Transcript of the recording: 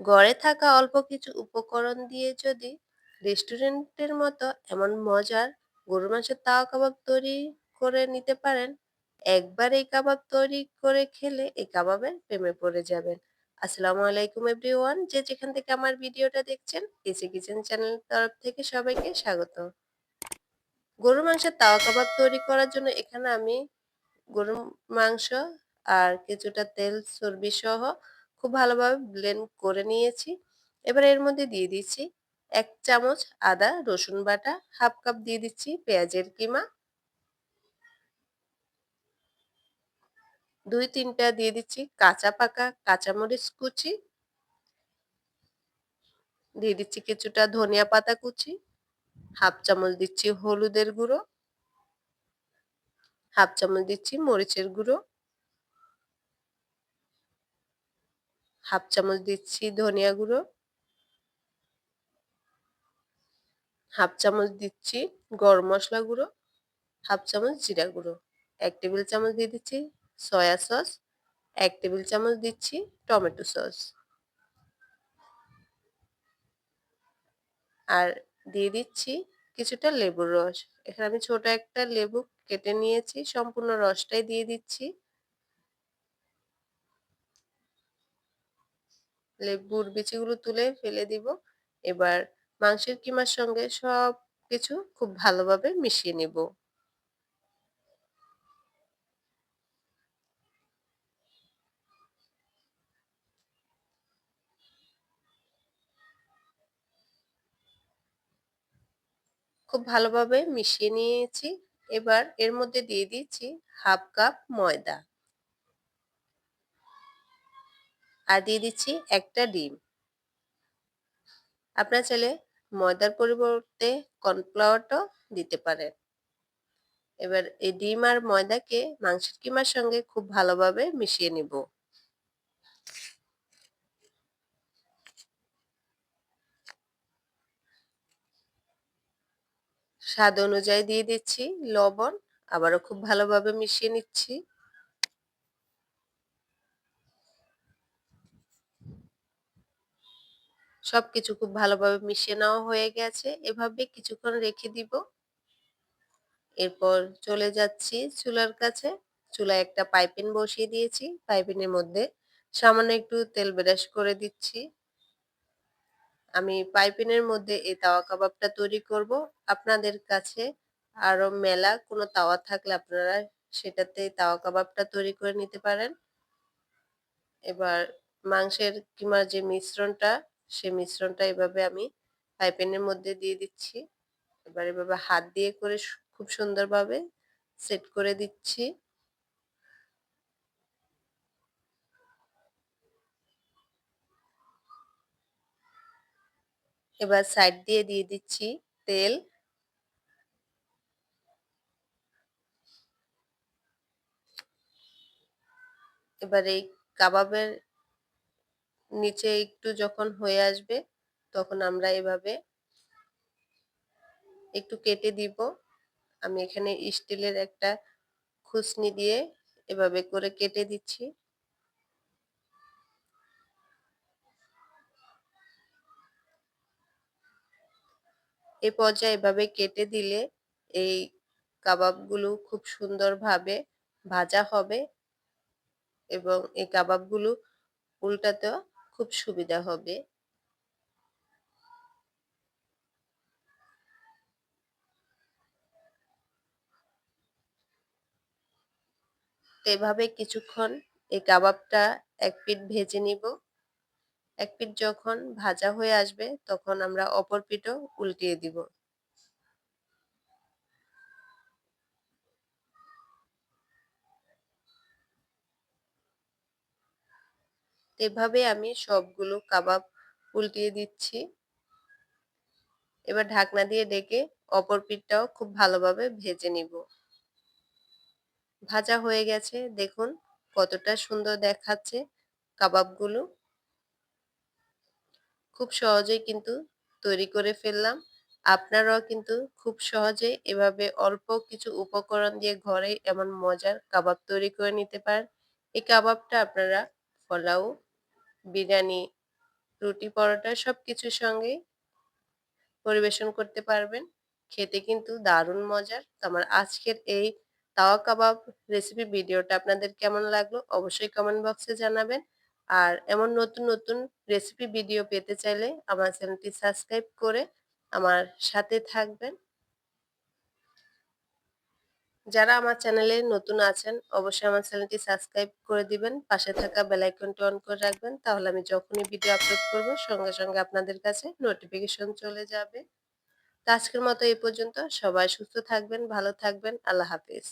ঘরে থাকা অল্প কিছু উপকরণ দিয়ে যদি রেস্টুরেন্টের মতো এমন মজার গরুর মাংসের তাওয়া কাবাব তৈরি করে নিতে পারেন, একবার এই কাবাব তৈরি করে খেলে এই কাবাবের প্রেমে পড়ে যাবেন। আসসালামু আলাইকুম এভরিওয়ান, যে যেখান থেকে আমার ভিডিওটা দেখছেন, এসি কিচেন চ্যানেলের তরফ থেকে সবাইকে স্বাগত। গরুর মাংসের তাওয়া কাবাব তৈরি করার জন্য এখানে আমি গরুর মাংস আর কিছুটা তেল, চর্বি সহ খুব ভালোভাবে ব্লেন্ড করে নিয়েছি। এবার এর মধ্যে দিয়ে দিচ্ছি এক চামচ আদা, রসুন বাটা, হাফ কাপ দিয়ে দিচ্ছি পেঁয়াজের কিমা। দুই তিনটা দিয়ে দিচ্ছি কাঁচা পাকা কাঁচামরিচ কুচি। দিয়ে দিচ্ছি কিছুটা ধনিয়া পাতা কুচি। হাফ চামচ দিচ্ছি হলুদের গুঁড়ো। হাফ চামচ দিচ্ছি মরিচের গুঁড়ো। হাফ চামচ দিচ্ছি ধনিয়া গুঁড়ো। হাফ চামচ দিচ্ছি গরম মশলা গুঁড়ো। হাফ চামচ জিরা গুঁড়ো। এক টেবিল চামচ দিয়ে দিচ্ছি সয়া সস। এক টেবিল চামচ দিচ্ছি টমেটো সস। আর দিয়ে দিচ্ছি কিছুটা লেবুর রস। এখানে আমি ছোট একটা লেবু কেটে নিয়েছি, সম্পূর্ণ রসটাই দিয়ে দিচ্ছি। লেবুর বিচিগুলো তুলে ফেলে দিব। এবার মাংসের কিমার সঙ্গে সব কিছু খুব ভালোভাবে মিশিয়ে নেব। খুব ভালোভাবে মিশিয়ে নিয়েছি। এবার এর মধ্যে দিয়ে দিচ্ছি হাফ কাপ ময়দা। আর দিয়ে দিচ্ছি একটা ডিম। আপনার চাইলে ময়দার পরিবর্তে কর্নফ্লাওয়ারটাও দিতে পারেন। এবার এই ডিম আর ময়দাকে মাংসের কিমার সঙ্গে খুব ভালোভাবে মিশিয়ে নিব। স্বাদ অনুযায়ী দিয়ে দিচ্ছি লবণ, আবারও খুব ভালোভাবে মিশিয়ে নিচ্ছি। সবকিছু খুব ভালোভাবে মিশিয়ে নেওয়া হয়ে গেছে। এভাবে কিছুক্ষণ রেখে দিব। এরপর চলে যাচ্ছি চুলার কাছে। চুলায় একটা পাইপিন বসিয়ে দিয়েছি। পাইপিনের মধ্যে সামান্য একটু তেল ব্রাশ করে দিচ্ছি। আমি পাইপিনের মধ্যে এই তাওয়া কাবাবটা তৈরি করব। আপনাদের কাছে আরও মেলা কোনো তাওয়া থাকলে আপনারা সেটাতে তাওয়া কাবাবটা তৈরি করে নিতে পারেন। এবার মাংসের কিমার যে মিশ্রণটা সেই মিশ্রণটা এভাবে আমি পাইপেনের মধ্যে দিয়ে দিচ্ছি। এবার এভাবে হাত দিয়ে করে খুব সুন্দরভাবে সেট করে দিচ্ছি। এবার সাইড দিয়ে দিয়ে দিচ্ছি তেল। এবার এই কাবাবের নিচে একটু যখন হয়ে আসবে, তখন আমরা এভাবে একটু কেটে দিব। আমি এখানে স্টিলের একটা খুসনি দিয়ে এভাবে করে কেটে দিচ্ছি। এ পর্যায়ে এভাবে কেটে দিলে এই কাবাবগুলো খুব সুন্দরভাবে ভাজা হবে এবং এই কাবাবগুলো উল্টাতেও খুব সুবিধা হবে। এভাবে কিছুক্ষণ এই কাবাবটা এক পিঠ ভেজে নিব। এক পিঠ যখন ভাজা হয়ে আসবে তখন আমরা অপর পিঠও উল্টিয়ে দিব। এভাবে আমি সবগুলো কাবাব উল্টিয়ে দিচ্ছি। এবার ঢাকনা দিয়ে ডেকে অপর পিঠটাও খুব ভালোভাবে ভেজে নিব। ভাজা হয়ে গেছে। দেখুন কতটা সুন্দর দেখাচ্ছে কাবাবগুলো। খুব সহজেই কিন্তু তৈরি করে ফেললাম। আপনারাও কিন্তু খুব সহজে এভাবে অল্প কিছু উপকরণ দিয়ে ঘরে এমন মজার কাবাব তৈরি করে নিতে পারেন। এই কাবাবটা আপনারা পোলাও বিরিয়ানি, রুটি, পরোটা সব কিছুর সঙ্গেই পরিবেশন করতে পারবেন। খেতে কিন্তু দারুণ মজার। তো আমার আজকের এই তাওয়া কাবাব রেসিপি ভিডিওটা আপনাদের কেমন লাগল অবশ্যই কমেন্ট বক্সে জানাবেন। আর এমন নতুন নতুন রেসিপি ভিডিও পেতে চাইলে আমার চ্যানেলটি সাবস্ক্রাইব করে আমার সাথে থাকবেন। যারা আমার চ্যানেলে নতুন আছেন, অবশ্যই আমার চ্যানেলটি সাবস্ক্রাইব করে দিবেন, পাশে থাকা বেল আইকনটি অন করে রাখবেন, তাহলে আমি যখনই ভিডিও আপলোড করব, সঙ্গে সঙ্গে আপনাদের কাছে নোটিফিকেশন চলে যাবে। তো আজকের মতো এই পর্যন্ত, সবাই সুস্থ থাকবেন, ভালো থাকবেন, আল্লাহ হাফিজ।